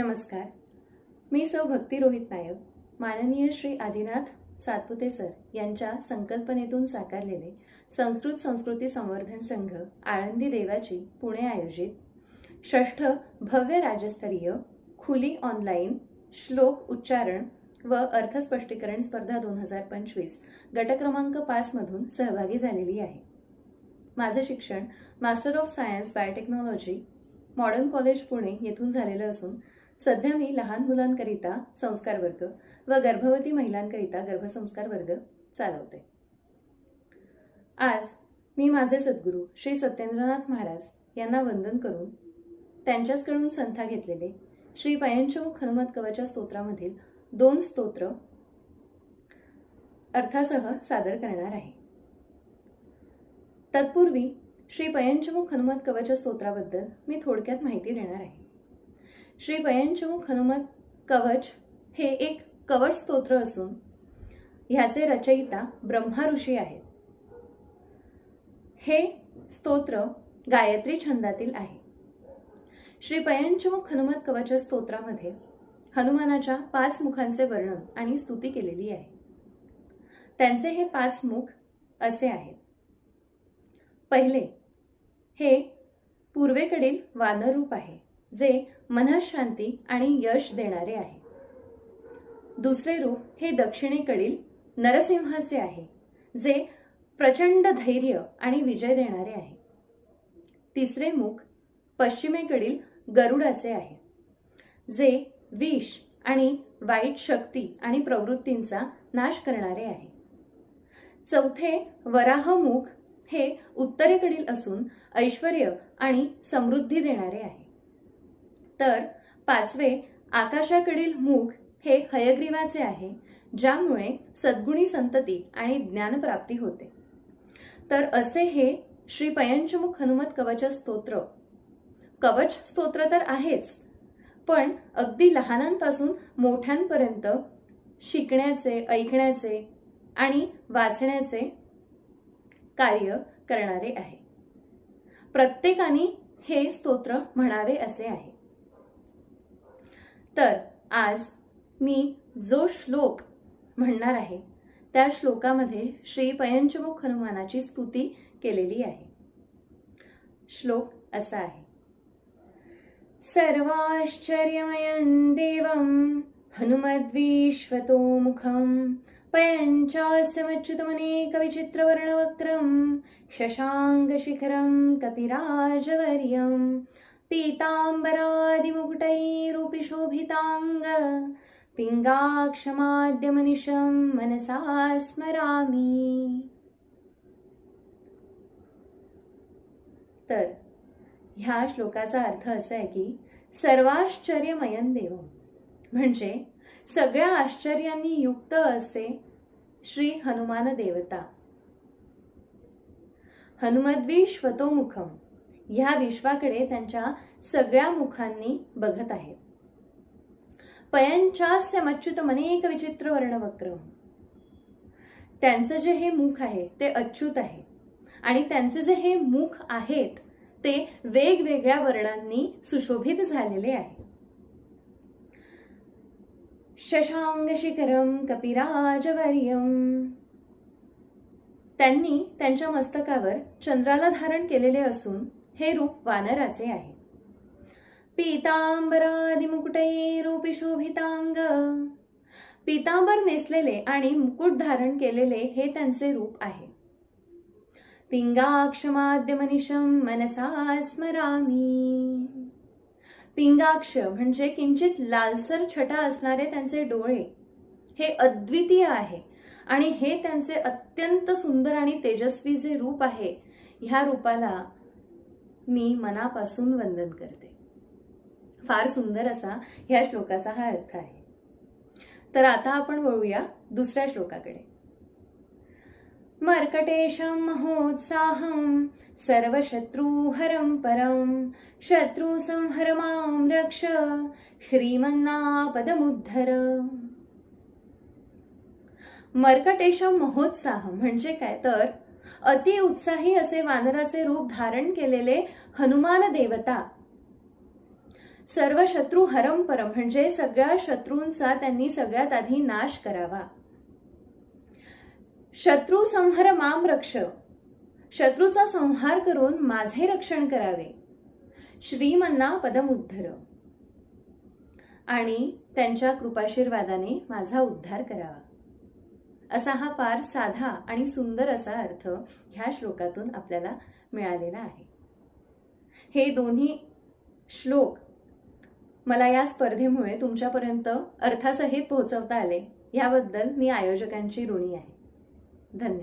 नमस्कार. मी सौ भक्ती रोहित नायक माननीय श्री आदिनाथ सातपुते सर यांच्या संकल्पनेतून साकारलेले संस्कृत संस्कृती संवर्धन संघ आळंदी देवाची पुणे आयोजित षष्ठ भव्य राज्यस्तरीय खुली ऑनलाईन श्लोक उच्चारण व अर्थस्पष्टीकरण स्पर्धा दोन हजार पंचवीस गटक्रमांक पाचमधून सहभागी झालेली आहे. माझं शिक्षण master of science biotechnology modern college Pune येथून झालेलं असून सध्या मी लहान मुलांकरिता संस्कार वर्ग व गर्भवती महिलांकरिता गर्भसंस्कार वर्ग चालवते. आज मी माझे सद्गुरू श्री सत्येंद्रनाथ महाराज यांना वंदन करून त्यांच्याचकडून संथा घेतलेले श्री पयंचमुख हनुमत कवचा स्तोत्रामधील दोन स्तोत्र अर्थासह सादर करणार आहे. तत्पूर्वी श्री पयंचमुख हनुमत कवच स्तोत्राबद्दल मी थोडक्यात माहिती देणार आहे. श्री पयंचमुख हनुमत कवच हे एक कवच स्तोत्र असून ह्याचे रचयिता ब्रह्मा ऋषी आहेत. हे स्तोत्र गायत्री छंदातील आहे. श्री पयंचमुख हनुमत कवच स्तोत्रामध्ये हनुमानाच्या पाच मुखांचे वर्णन आणि स्तुती केलेली आहे. त्यांचे हे पाच मुख असे आहेत. पहिले हे पूर्वेकडील वानर रूप आहे. जे मनशांती आणि यश देणारे आहे. दुसरे रूप हे दक्षिणेकडील नरसिंहाचे आहे जे प्रचंड धैर्य आणि विजय देणारे आहे. तिसरे मुख पश्चिमेकडील गरुडाचे आहे जे विष आणि वाईट शक्ती आणि प्रवृत्तींचा नाश करणारे आहे. चौथे वराहमुख हे उत्तरेकडील असून ऐश्वर आणि समृद्धी देणारे आहे. तर पाचवे आकाशाकडील मुख हे हयग्रीवाचे आहे ज्यामुळे सद्गुणी संतती आणि ज्ञानप्राप्ती होते. तर असे हे श्री पयंचमुख हनुमत कवच स्तोत्र. कवच स्तोत्र तर आहेच पण अगदी लहानांपासून मोठ्यांपर्यंत शिकण्याचे ऐकण्याचे आणि वाचण्याचे कार्य करणारे आहे. प्रत्येकाने हे स्तोत्र म्हणावे असे आहे. तर आज मी जो श्लोक म्हणणार आहे त्या श्लोकामध्ये श्री पयंचमुख हनुमानाची स्तुती केलेली आहे. श्लोक असा आहे. सर्वाश्चर्यमयं देवं हनुमद्विश्वतो मुखं पयञ्चास्यमच्युतमनेकविचित्रवर्णवक्त्रं शशाङ्गशिखरं कपिराजवर्यं पीताम्बरादिमुकुटैरुपिशोभिताङ्ग। पिङ्गाक्षमाद्यमनिशं मनसा स्मरामि। तर ह्या श्लोकाचा अर्थ असा आहे की सर्वाश्चर्यमयन देव. म्हणजे सगळ्या आश्चर्यांनी युक्त असे श्री हनुमान देवता. हनुमद्वी श्वतोमुखम ह्या विश्वाकडे त्यांच्या सगळ्या मुखांनी बघत आहेत. पयंचास्य मच्युत मनेक विचित्र वर्णवक्रम त्यांचं जे हे मुख आहे ते अच्युत आहे. आणि त्यांचे जे हे मुख आहेत ते वेगवेगळ्या वर्णांनी सुशोभित झालेले आहे. शशांग शिखरम कपिराजवर्यम त्यांनी त्यांच्या मस्तकावर चंद्राला धारण केलेले असून हे रूप वानराचे आहे. पीतांबरादिमुकुटये रूपी शोभितांग. पीतांबर नेसलेले आणि मुकुट धारण केलेले हे त्यांचे रूप आहे. पिंगाक्षमाद्यमनिशम मनसा स्मरामी. पिंगाक्ष म्हणजे किंचित लालसर छटा असणारे त्यांचे डोळे. हे अद्वितीय आहे आणि हे त्यांचे अत्यंत सुंदर आणि तेजस्वी जे रूप आहे ह्या रूपाला मी मनापासून वंदन करते. फार सुंदर असा ह्या श्लोकाचा हा अर्थ आहे. तर आता आपण वळूया दुसऱ्या श्लोकाकडे. मर्कटेशं महोत्साहं सर्वशत्रुहरं परं शत्रुसंहर मां रक्ष श्रीमन्नापदमुद्धर. मर्कटेशम महोत्साह म्हणजे काय? तर अति उत्साही असे वानराचे रूप धारण केलेले हनुमान देवता. सर्व शत्रू हरम परम म्हणजे सगळ्या शत्रूंचा त्यांनी सगळ्यात आधी नाश करावा. शत्रू संहार माम रक्ष. शत्रूचा संहार करून माझे रक्षण करावे. श्रीमन्ना पदमुद्धर. आणि त्यांच्या कृपाशीर्वादाने माझा उद्धार करावा. असा हा फार साधा आणि सुंदर असा अर्थ ह्या श्लोकातून आपल्याला मिळालेला आहे. हे दोन्ही श्लोक मला या स्पर्धेमुळे तुमच्यापर्यंत अर्थासहित पोहोचवता आले. याबद्दल मी आयोजकांची ऋणी आहे. धन्यवाद.